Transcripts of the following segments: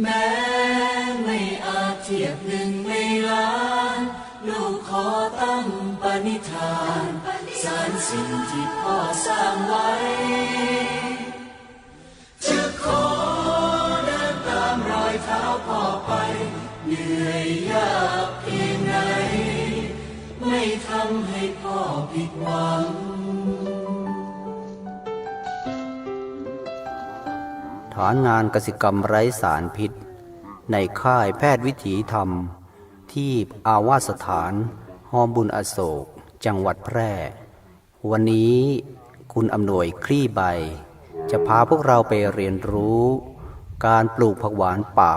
แม้ไม่อาจเทียบหนึ่งในล้าน ลูกขอตั้งปณิธานสารสิ่งที่พ่อสร้างไว้ จะขอเดินตามรอยเท้าพ่อไป เหนื่อยยากเพียงไหน ไม่ทำให้พ่อผิดหวัง ฐานงานกสิกรรมไร้สารพิษ ในค่ายแพทย์วิถีธรรม ที่อาวาสถานหอมบุญอโศก จังหวัดแพร่ วันนี้คุณอำนวยคลี่ใบ จะพาพวกเราไปเรียนรู้ การปลูกผักหวานป่า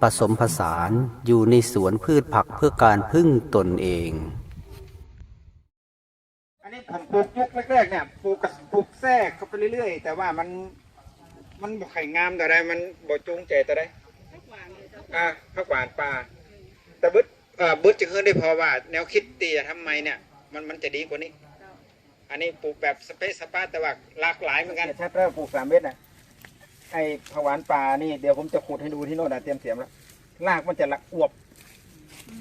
ผสมผสานอยู่ในสวนพืชผักเพื่อการพึ่งตนเอง อันนี้ผมปลูกยุคแรกๆเนี่ยปลูกกับปลูกแทรกเข้าไปเรื่อยๆ แต่ว่ามัน มันบ่ไข่งามแต่ใดมันบ่จูงใจแต่ใดอ่าผักหวานป่าแต่บึดเอ่อบึดจะขึ้นได้พอว่า แนวคิดตีจะทำไมเนี่ย มันมันจะดีกว่านี้ อันนี้ปลูกแบบสเปซสปาแต่ว่าหลากหลายเหมือนกันใช่แล้วปลูกสามเม็ดนะไอ้ผักหวานป่านี่เดี๋ยวผมจะขุดให้ดูที่โน่นนะเตรียมเสียมแล้วรากมันจะละอวบ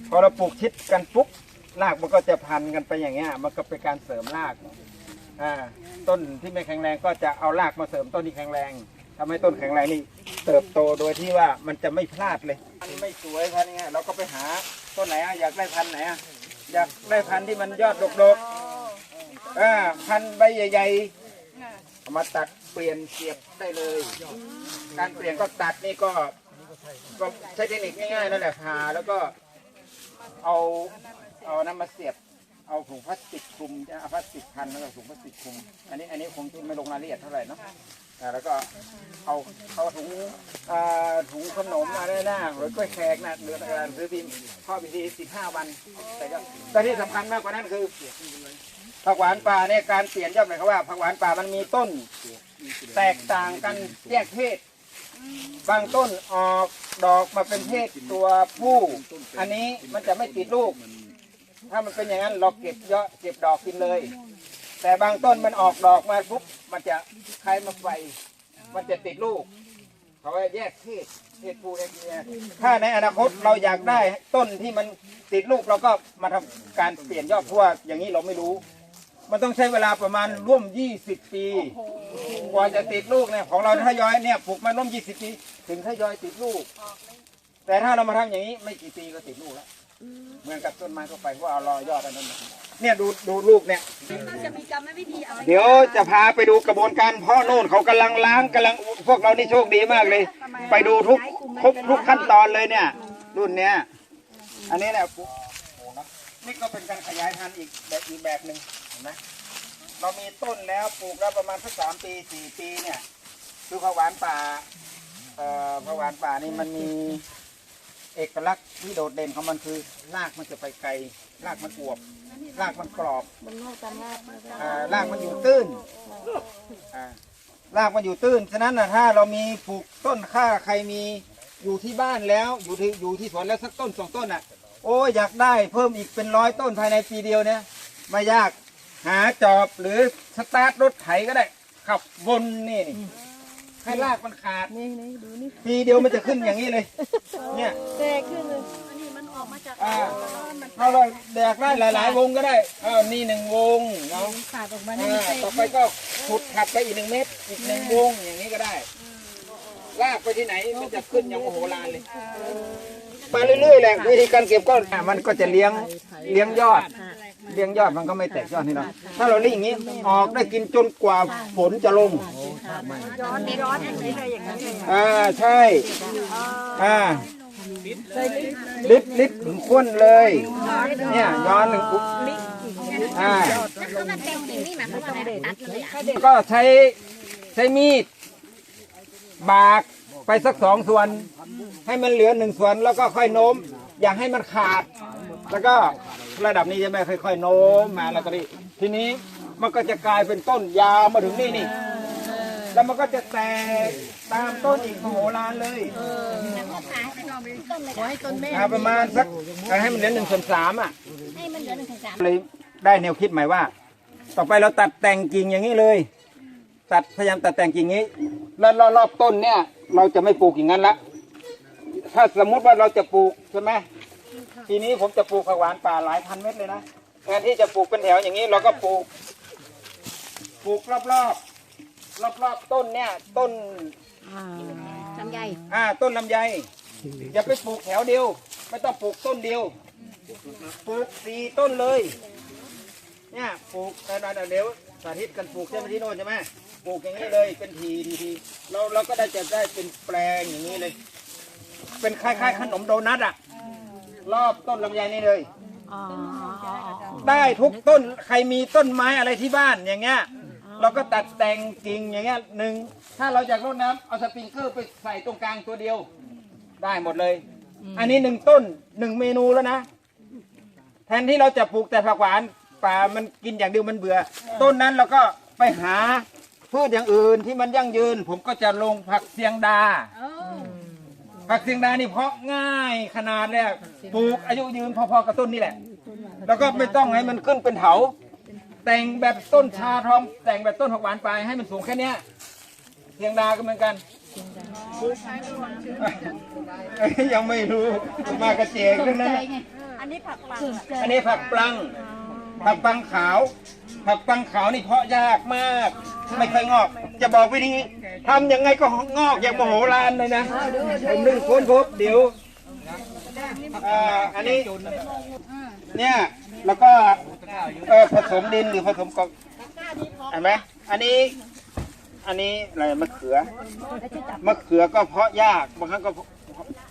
พอเราปลูกชิดกันปุ๊บรากมันก็จะพันกันไปอย่างเงี้ย มันก็เป็นการเสริมรากอ่าต้นที่ไม่แข็งแรงก็จะเอารากมาเสริมต้นที่แข็งแรง ทำให้ต้นแข็งแรงนี่เติบโตโดยที่ว่ามันจะไม่พลาดเลยมันไม่สวยพันธุ์เงี้ยเราก็ไปหาต้นไหนอะอยากได้พันธุ์ไหนอะอยากได้พันธุ์ที่มันยอดดกๆอ่าพันธุ์ใบใหญ่ๆเอามาตัดเปลี่ยนเสียบได้เลย การเปลี่ยนก็ตัดนี่ก็ก็ใช้เทคนิคง่ายๆนั่นแหละผ่าแล้วก็เอาเอาน้ำมาเสียบ เอาถุงพลาสติกคลุมจะเอาพลาสติกพันแล้วก็ถุงพลาสติกคลุม อันนี้อันนี้คงไม่ลงรายละเอียดเท่าไหร่เนาะอ่าแล้วก็เอาเอาถุงอ่าถุงขนมอะไรนะหรือกล้วยแขกนะหรืออะไรซื้อพิมพ์ข้อพิธีสิบห้าวัน แต่ก็แต่ที่สำคัญมากกว่านั้นคือผักหวานป่าเนี่ยการเปลี่ยนยอดหมายความว่าผักหวานป่ามันมีต้น แตกต่างกันแยกเพศบางต้นออกดอกมาเป็นเพศตัวผู้ อันนี้มันจะไม่ติดลูก ถ้ามันเป็นอย่างนั้นเราเก็บเยอะเก็บดอกกินเลย แต่บางต้นมันออกดอกมาปุ๊บมันจะใครมาไฟมันจะติดลูก เขาว่าแยกเพศเพศผู้เพศเมียถ้าในอนาคตเราอยากได้ต้นที่มันติดลูกเราก็มาทำการเปลี่ยนยอดพว่าอย่างนี้เราไม่รู้ มันต้องใช้เวลาประมาณร่วม 20 ปีกว่าจะติดลูกเนี่ยของเราทยอยเนี่ยปลูกมาร่วม 20 ปี ถึงทยอยติดลูก แต่ถ้าเรามาทำอย่างนี้ไม่กี่ปีก็ติดลูกแล้ว เหมือนกับต้นไม้ทั่วไปเพราะว่าเอารอยอดอันนั้นมาเนี่ยดูดูลูกเนี่ยจะมีกรรมวิธีอะไรเดี๋ยวจะพาไปดูกระบวนการเพาะโน่นเขากำลังล้างกำลังพวกเรานี่โชคดีมากเลย ไปดูทุกทุกทุกขั้นตอนเลยเนี่ย รุ่นเนี้ยอันนี้แหละนี่ก็เป็นการขยายพันธุ์อีกแบบอีกแบบหนึ่งเห็นไหมเรามีต้นแล้วปลูกแล้วประมาณสักสามปีสี่ปีเนี่ยคือผักหวานป่าเอ่อผักหวานป่านี่มันมี เอกลักษณ์ที่โดดเด่นของมันคือรากมันจะไปไกลรากมันอวบรากมันกรอบมันนอกกันมากอ่ารากมันอยู่ตื้นอ่ารากมันอยู่ตื้นฉะนั้นนะถ้าเรามีปลูกต้นข้าใครมีอยู่ที่บ้านแล้วอยู่ที่อยู่ที่สวนแล้วสักต้นสองต้นอะ โอ้ยอยากได้เพิ่มอีกเป็นร้อยต้นภายในปีเดียวเนี่ยไม่ยากหาจอบหรือสตาร์ทรถไถก็ได้ขับวนนี่นี่ ให้รากมันขาดนี่นี่ดูนี่ปีเดียวมันจะขึ้นอย่างนี้เลย เนี่ยแตกขึ้นเลยอันนี้มันออกมาจากอ่าเราเราแดกได้หลาย ๆ วงก็ได้อ้าวนี่หนึ่งวงเนาะขาดออกมาอ่นี่าต่อไปก็ขุดขัดไปอีกหนึ่งเมตรอีกหนึ่งวงอย่างนี้ก็ได้ลากไปที่ไหนมันจะขึ้นอย่างโอโหลานเลยไปเรื่อยๆแหละวิธีการเก็บก็มันก็จะเลี้ยงเลี้ยงยอด เลี้ยงยอดมันก็ไม่แตกยอดนี่เนาะถ้าเราเลี้ยงอย่างนี้ออกได้กินจนกว่าฝนจะลงย้อนย้อนอย่างนี้เลยอย่างนี้เลยอ่าใช่อ่าลิดลิดถึงข้นเลยเนี่ยย้อนหนึ่งปุ๊บอ่าแล้วมันเป็นสิ่งนี้หมายความว่าอะไรตัดเลยอะก็ใช้ใช้มีดบากไปสักสองส่วน ให้มันเหลือหนึ่งส่วนแล้วก็ค่อยโน้ม อย่าให้มันขาด แล้วก็ระดับนี้จะไม่ค่อยๆโน้มมาแล้วก็นี่ทีนี้มันก็จะกลายเป็นต้นยาวมาถึงนี่นี่ แล้วมันก็จะแตกตามต้นอีกมโหฬารเลยขอให้ต้นแม่อ่าประมาณสักให้มันเหลือหนึ่งส่วนสามอะให้มันเหลือหนึ่งถึงสามเลยได้แนวคิดใหม่ว่า ต่อไปเราตัดแต่งกิ่งอย่างนี้เลย ตัดพยายามตัดแต่งกิ่งนี้ แล้วรอบๆต้นเนี่ย เราจะไม่ปลูกอย่างนั้นละถ้าสมมุติว่าเราจะปลูกใช่ไหม ทีนี้ผมจะปลูกผักหวานป่าหลายพันเม็ดเลยนะแทนที่จะปลูกเป็นแถวอย่างนี้เราก็ปลูก ปลูกรอบรอบรอบรอบๆต้นเนี่ยต้นลำไยอ่าต้นลำไยอย่าไปปลูกแถวเดียว ไม่ต้องปลูกต้นเดียวปลูกสี่ต้นเลย เนี่ยปลูกแต่เดี๋ยวสาธิตกันปลูกใช่ไหมที่โน่นใช่ไหมปลูกอย่างนี้เลยเป็นทีทีทีเราเราก็ได้จะได้เป็นแปลงอย่างนี้เลย เป็นคล้ายๆขนมโดนัทอะ รอบต้นลำไยนี่เลยได้ทุกต้นใครมีต้นไม้อะไรที่บ้านอย่างเงี้ย เราก็ตัดแต่งกิ่งอย่างเงี้ยหนึ่งถ้าเราอยากรดน้ำเอาสปริงเกอร์ไปใส่ตรงกลางตัวเดียว ได้หมดเลย อันนี้หนึ่งต้นหนึ่งเมนูแล้วนะ แทนที่เราจะปลูกแต่ผักหวานป่ามันกินอย่างเดียวมันเบื่อ ต้นนั้นเราก็ไปหาพืชอย่างอื่นที่มันยั่งยืน ผมก็จะลงผักเสียงดา ผักเสียงดานี่เพาะง่ายขนาดเลยอะปลูกอายุยืนพอๆกับต้นนี่แหละ แล้วก็ไม่ต้องให้มันขึ้นเป็นเถา แต่งแบบต้นชาทองแต่งแบบต้นผักหวานไปให้มันสูงแค่เนี้ยเสียงดาก็เหมือนกันยังไม่รู้มากระเจงเรื่องนั้นน่ะอันนี้ผักปังอันนี้ผักปลัง ผักปังขาว ผักปังขาวนี่เพาะยากมาก ไม่เคยงอก จะบอกวิธี ทำยังไงก็งอกอย่างมโหฬารเลยนะผมนึกค้นพบเดี๋ยวอันนี้เนี่ยแล้วก็ผสมดินหรือผสมกบเห็นไหมอันนี้อันนี้อะไรมะเขือมะเขือก็เพาะยากบางครั้งก็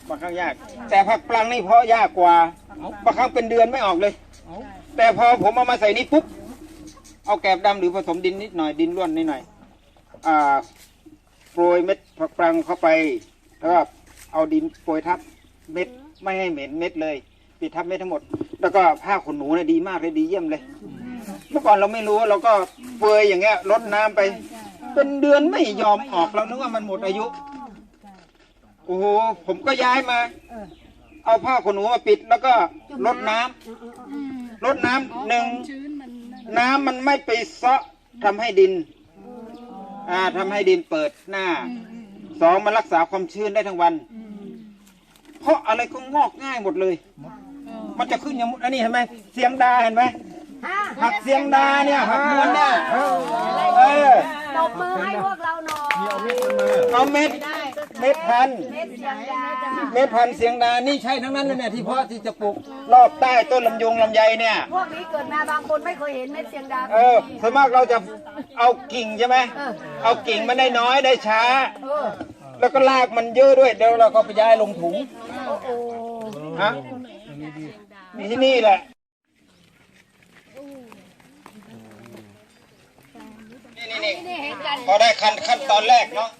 บางครั้งยาก แต่ผักปลังนี่เพาะยากกว่าบางครั้งเป็นเดือนไม่ออกเลย แต่พอผมเอามาใส่นี่ปุ๊บเอาแกบดำหรือผสมดินนิดหน่อยดินร่วนนิดหน่อยอ่า โปรยเม็ดผักปลังเข้าไป แล้วก็เอาดินโปรยทับเม็ดไม่ให้เหม็นเม็ดเลย ปิดทับเม็ดทั้งหมด แล้วก็ผ้าขนหนูเนี่ยดีมากเลยดีเยี่ยมเลย เมื่อก่อนเราไม่รู้เราก็เปรยอย่างเงี้ยรดน้ำไป เป็นเดือนไม่ยอมออกเรานึกว่ามันหมดอายุโอ้โหผมก็ย้ายมา เอาผ้าขนหนูมาปิดแล้วก็รดน้ำรดน้ำหนึ่งน้ำมันไม่ไปเซาะทำให้ดิน อ่าทำให้ดินเปิดหน้าสองมันรักษาความชื้นได้ทั้งวัน เพราะอะไรก็งอกง่ายหมดเลย มันจะขึ้นอย่างอันนี้เห็นไหมเสียงดาเห็นไหมผักเสียงดาเนี่ยผักม้วนเนี่ยเออตบมือให้พวกเราหน่อยเอาเม็ด เม็ดพันธุ์เม็ดเสียงดาเม็ดพันธุ์เสียงดานี่ใช่ทั้งนั้นเลยเนี่ยที่เพาะที่จะปลูกรอบใต้ต้นลำยงลำไยเนี่ย พวกนี้เกิดมาบางคนไม่เคยเห็นเม็ดเสียงดา เออส่วนมากเราจะเอากิ่งใช่ไหมเอากิ่งมันได้น้อยได้ช้า แล้วก็ลากมันเยอะด้วยเดี๋ยวเราก็ไปย้ายลงถุงฮะมีที่นี่แหละ นี่นี่นี่พอได้ขั้นขั้นตอนแรกเนาะ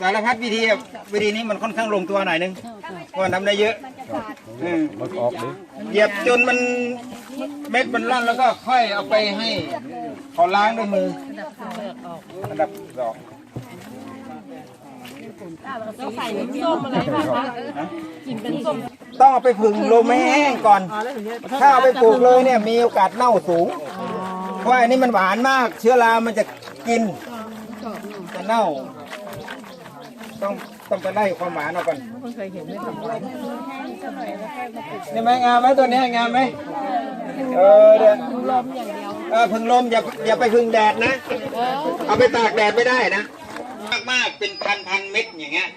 สารพัดวิธีวิธีนี้มันค่อนข้างลงตัวหน่อยนึงเพราะว่าทำได้เยอะอืมเหยียบจนมันเม็ดมันร่อนแล้วก็ค่อยเอาไปให้เขาล้างด้วยมืออันดับสองต้องเอาไปผึ่งลมให้แห้งก่อน ถ้าเอาไปปลูกเลยเนี่ยมีโอกาสเน่าสูง เพราะอันนี้มันหวานมาก เชื้อรามันจะกิน จะเน่า ต้องต้องไปไล่ความหวานออกก่อนนี่ไหมงามไหมตัวนี้งามไหมเออเดี๋ยวเออพึ่งลมอย่าอย่าไปพึ่งแดดนะ เอาไปตากแดดไม่ได้นะ มากมากๆเป็นพันพันเม็ดอย่างเงี้ย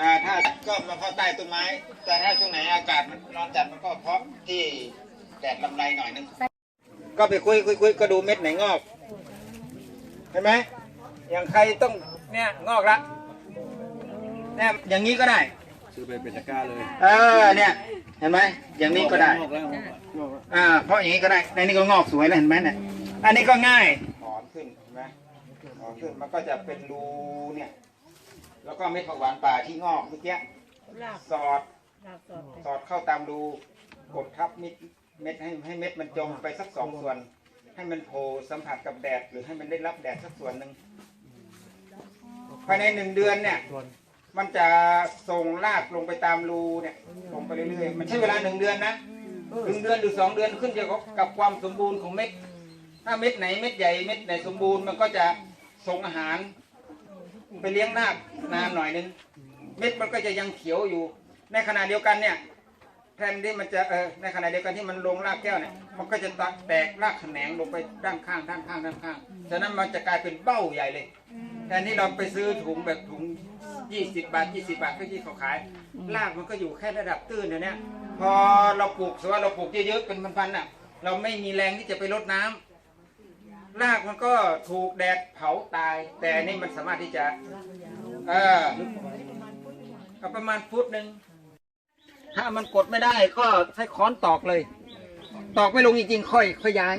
อ่าถ้าก็มาเพาะใต้ต้นไม้ แต่ถ้าช่วงไหนอากาศมันร้อนจัดมันก็เพาะที่แดดลำไรหน่อยนึงก็ไปคุยคุยคุยก็ดูเม็ดไหนงอกเห็นไหม อย่างใครต้องเนี่ยงอกละเนี่ยอย่างนี้ก็ได้ ซื้อไปเป็นตะกร้าเลยเออเนี่ย เห็นไหมอย่างนี้ก็ได้งอกแล้วอ่าเพราะอย่างนี้ก็ได้ในนี้ก็งอกสวยแล้วเห็นไหมเนี่ยอันนี้ก็ง่าย ถอนขึ้นเห็นไหมถอนขึ้นมันก็จะเป็นรูเนี่ย แล้วก็เม็ดผักหวานป่าที่งอกเมื่อกี้สอดสอดเข้าตามรูกดทับเม็ดเม็ดให้ให้เม็ดมันจมไปสักสองส่วน ให้มันโผล่สัมผัสกับแดดหรือให้มันได้รับแดดสักส่วนหนึ่ง ภายในหนึ่งเดือนเนี่ย มันจะส่งรากลงไปตามรูเนี่ยลงไปเรื่อยๆ มันใช้เวลาหนึ่งเดือนนะหนึ่งเดือนหรือสองเดือนขึ้นอยู่กับความสมบูรณ์ของเม็ด ถ้าเม็ดไหนเม็ดใหญ่เม็ดไหนสมบูรณ์มันก็จะส่งอาหาร ไปเลี้ยงรากนานหน่อยนึง เม็ดมันก็จะยังเขียวอยู่ ในขณะเดียวกันเนี่ยแทนที่มันจะเออในขณะเดียวกันที่มันลงรากแก้วเนี่ย มันก็จะแตกรากแขนงลงไปด้านข้างด้านข้างด้านข้าง ฉะนั้นมันจะกลายเป็นเบ้าใหญ่เลย แทนที่เราไปซื้อถุงแบบถุง 20 บาท 20 บาทก็ที่เขาขายรากมันก็อยู่แค่ระดับตื้นเดี๋ยวนี้พอเราปลูกสมมติว่าเราปลูกเยอะๆเป็นพันๆน่ะ เราไม่มีแรงที่จะไปรดน้ำรากมันก็ถูกแดดเผาตาย แต่อันนี่มันสามารถที่จะ เออก็ประมาณฟุตหนึ่ง ถ้ามันกดไม่ได้ก็ใช้ค้อนตอกเลย ตอกไม่ลงจริงๆค่อยค่อยย้าย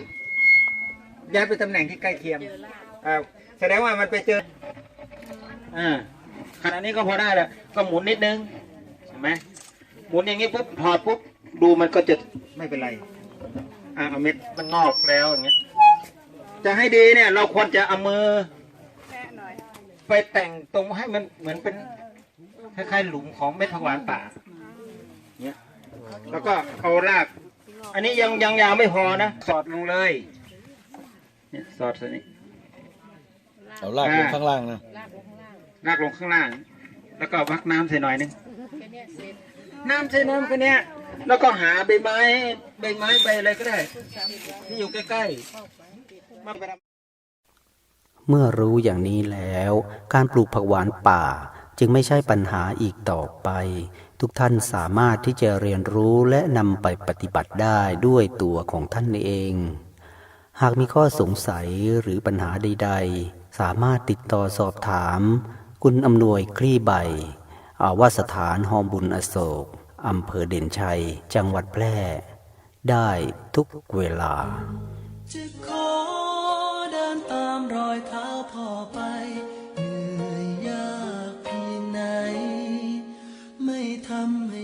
ย้ายไปตำแหน่งที่ใกล้เคียงอ่าแสดงว่ามันไปเจอ อ่าขณะนี้ก็พอได้แล้วก็หมุนนิดนึงเห็นไหมหมุนอย่างนี้ปุ๊บถอดปุ๊บดูมันก็จะไม่เป็นไรอ่าเอาเม็ดมันงอกแล้วอย่างเงี้ยจะให้ดีเนี่ย เราควรจะเอามือไปแต่งตรงให้มันเหมือนเป็นคล้ายๆหลุมของเม็ดผักหวานป่าเนี่ยแล้วก็เอาราก อันนี้ยังยังยาวไม่พอนะสอดลงเลยเนี่ยสอดตัวนี้เอาลากลงข้างล่างนะ รากลงข้างล่าง แล้วก็วักน้ำใส่หน่อยนึงน้ำใส่น้ำแค่เนี้ยแล้วก็หาใบไม้ใบไม้ใบอะไรก็ได้ ที่อยู่ใกล้ๆมาไปทำเมื่อรู้อย่างนี้แล้ว การปลูกผักหวานป่าจึงไม่ใช่ปัญหาอีกต่อไป ทุกท่านสามารถที่จะเรียนรู้และนำไปปฏิบัติได้ด้วยตัวของท่านเอง หากมีข้อสงสัยหรือปัญหาใด ๆ สามารถติดต่อสอบถาม คุณอำนวยคลี่ใบ อาวาสถานหอมบุญอโศก อำเภอเด่นชัย จังหวัดแพร่ ได้ทุกเวลา จะขอเดินตามรอยเท้าพ่อไป เหนื่อยยากพียไหน ไม่ทำให้